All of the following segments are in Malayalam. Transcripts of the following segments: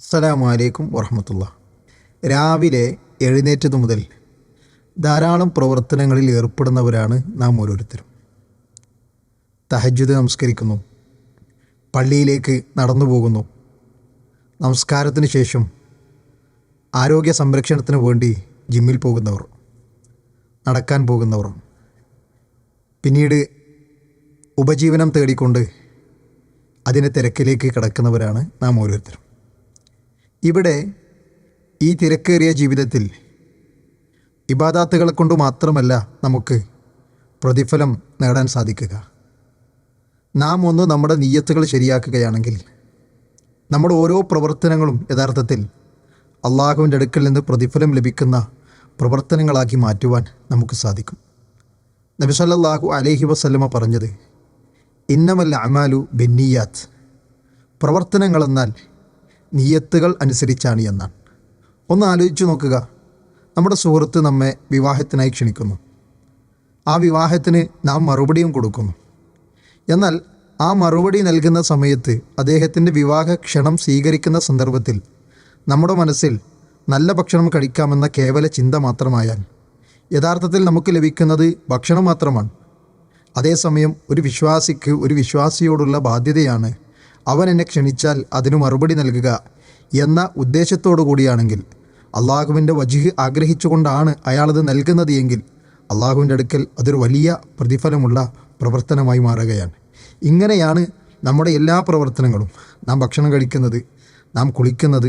അസ്സലാമു അലൈക്കും വറഹമത്തുള്ള. രാവിലെ എഴുന്നേറ്റതു മുതൽ ധാരാളം പ്രവർത്തനങ്ങളിൽ ഏർപ്പെടുന്നവരാണ് നാം ഓരോരുത്തരും. തഹജ്ജുദ് നമസ്കരിക്കുന്നു. പള്ളിയിലേക്ക് നടന്നു പോകുന്നു. നമസ്കാരത്തിന് ശേഷം ആരോഗ്യ സംരക്ഷണത്തിന് വേണ്ടി ജിമ്മിൽ പോകുന്നവർ നടക്കാൻ പോകുന്നവർ. പിന്നീട് ഉപജീവനം തേടിക്കൊണ്ട് അതിന്റെ തിരക്കിലേക്ക് കിടക്കുന്നവരാണ് നാം ഓരോരുത്തരും. ഇവിടെ ഈ തിരക്കേറിയ ജീവിതത്തിൽ ഇബാദാത്തുകളെ കൊണ്ട് മാത്രമല്ല നമുക്ക് പ്രതിഫലം നേടാൻ സാധിക്കുക. നാം ഒന്ന് നമ്മുടെ നീയത്തുകൾ ശരിയാക്കുകയാണെങ്കിൽ നമ്മുടെ ഓരോ പ്രവർത്തനങ്ങളും യഥാർത്ഥത്തിൽ അള്ളാഹുവിന്റെ അടുക്കൽ നിന്ന് പ്രതിഫലം ലഭിക്കുന്ന പ്രവർത്തനങ്ങളാക്കി മാറ്റുവാൻ നമുക്ക് സാധിക്കും. നബി സല്ലല്ലാഹു അലൈഹി വസല്ലമ പറഞ്ഞത് ഇന്നമല്ല അമാലു ബെന്നിയാത്ത്. പ്രവർത്തനങ്ങളെന്നാൽ നിയത്തുകൾ അനുസരിച്ചാണ് എന്നാണ്. ഒന്ന് ആലോചിച്ച് നോക്കുക. നമ്മുടെ സുഹൃത്ത് നമ്മെ വിവാഹത്തിനായി ക്ഷണിക്കുന്നു. ആ വിവാഹത്തിന് നാം മറുപടിയും കൊടുക്കുന്നു. എന്നാൽ ആ മറുപടി നൽകുന്ന സമയത്ത് അദ്ദേഹത്തിന്റെ വിവാഹ ക്ഷണം സ്വീകരിക്കുന്ന സന്ദർഭത്തിൽ നമ്മുടെ മനസ്സിൽ നല്ല ഭക്ഷണം കഴിക്കാമെന്ന കേവല ചിന്ത മാത്രമായാൽ യഥാർത്ഥത്തിൽ നമുക്ക് ലഭിക്കുന്നത് ഭക്ഷണം മാത്രമാണ്. അതേസമയം ഒരു വിശ്വാസിക്ക് ഒരു വിശ്വാസിയോടുള്ള ബാധ്യതയാണ് അവൻ എന്നെ ക്ഷണിച്ചാൽ അതിനു മറുപടി നൽകുക എന്ന ഉദ്ദേശത്തോടു കൂടിയാണെങ്കിൽ അള്ളാഹുവിന്റെ വജിഹ് ആഗ്രഹിച്ചുകൊണ്ടാണ് അയാളത് നൽകുന്നത് എങ്കിൽ അള്ളാഹുവിന്റെ അടുക്കൽ അതൊരു വലിയ പ്രതിഫലമുള്ള പ്രവർത്തനമായി മാറുകയാണ്. ഇങ്ങനെയാണ് നമ്മുടെ എല്ലാ പ്രവർത്തനങ്ങളും. നാം ഭക്ഷണം കഴിക്കുന്നത് നാം കുളിക്കുന്നത്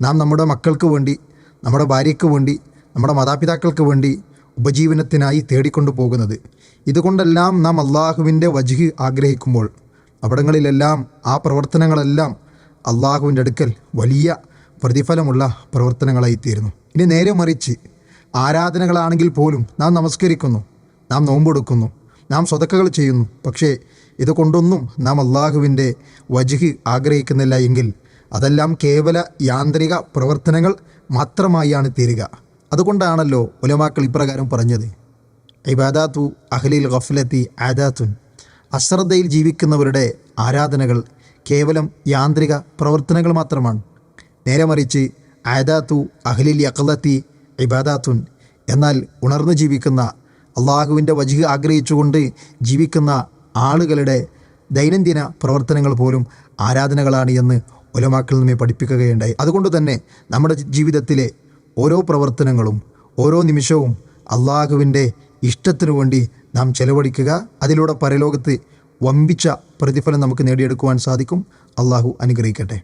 നാം നമ്മുടെ മക്കൾക്ക് വേണ്ടി നമ്മുടെ ഭാര്യയ്ക്ക് വേണ്ടി നമ്മുടെ മാതാപിതാക്കൾക്ക് വേണ്ടി ഉപജീവനത്തിനായി തേടിക്കൊണ്ടു പോകുന്നത്. ഇതുകൊണ്ടെല്ലാം നാം അള്ളാഹുവിന്റെ വജിഹ് ആഗ്രഹിക്കുമ്പോൾ അവിടങ്ങളിലെല്ലാം ആ പ്രവർത്തനങ്ങളെല്ലാം അള്ളാഹുവിന്റെ അടുക്കൽ വലിയ പ്രതിഫലമുള്ള പ്രവർത്തനങ്ങളായിത്തീരുന്നു. ഇനി നേരെ മറിച്ച് ആരാധനകളാണെങ്കിൽ പോലും നാം നമസ്കരിക്കുന്നു നാം നോമ്പെടുക്കുന്നു നാം സ്വതക്കകൾ ചെയ്യുന്നു. പക്ഷേ ഇതുകൊണ്ടൊന്നും നാം അള്ളാഹുവിന്റെ വജിഹ് ആഗ്രഹിക്കുന്നില്ല എങ്കിൽ അതെല്ലാം കേവല യാന്ത്രിക പ്രവർത്തനങ്ങൾ മാത്രമായാണ് തീരുക. അതുകൊണ്ടാണല്ലോ ഉലമാക്കൾ ഇപ്രകാരം പറഞ്ഞത്. ഇബാദാത്തു അഹ്ലിൽ ഗഫ്ലത്തി ആദാത്തുൻ. അശ്രദ്ധയിൽ ജീവിക്കുന്നവരുടെ ആരാധനകൾ കേവലം യാന്ത്രിക പ്രവർത്തനങ്ങൾ മാത്രമാണ്. നേരെ മറിച്ച് ആദാത്തു അഹ്ലിൽ അഖലത്തി ഇബാദാത്തുൻ. എന്നാൽ ഉണർന്നു ജീവിക്കുന്ന അള്ളാഹുവിന്റെ വജിഹ് ആഗ്രഹിച്ചുകൊണ്ട് ജീവിക്കുന്ന ആളുകളുടെ ദൈനംദിന പ്രവർത്തനങ്ങൾ പോലും ആരാധനകളാണ് എന്ന് ഒലമാക്കൾ നമ്മെ പഠിപ്പിക്കുകയുണ്ടായി. അതുകൊണ്ട് തന്നെ നമ്മുടെ ജീവിതത്തിലെ ഓരോ പ്രവർത്തനങ്ങളും ഓരോ നിമിഷവും അള്ളാഹുവിന്റെ ഇഷ്ടത്തിനു വേണ്ടി നാം ചെലവഴിക്കുക. അതിലൂടെ പരലോകത്ത് വമ്പിച്ച പ്രതിഫലം നമുക്ക് നേടിയെടുക്കുവാൻ സാധിക്കും. അള്ളാഹു അനുഗ്രഹിക്കട്ടെ.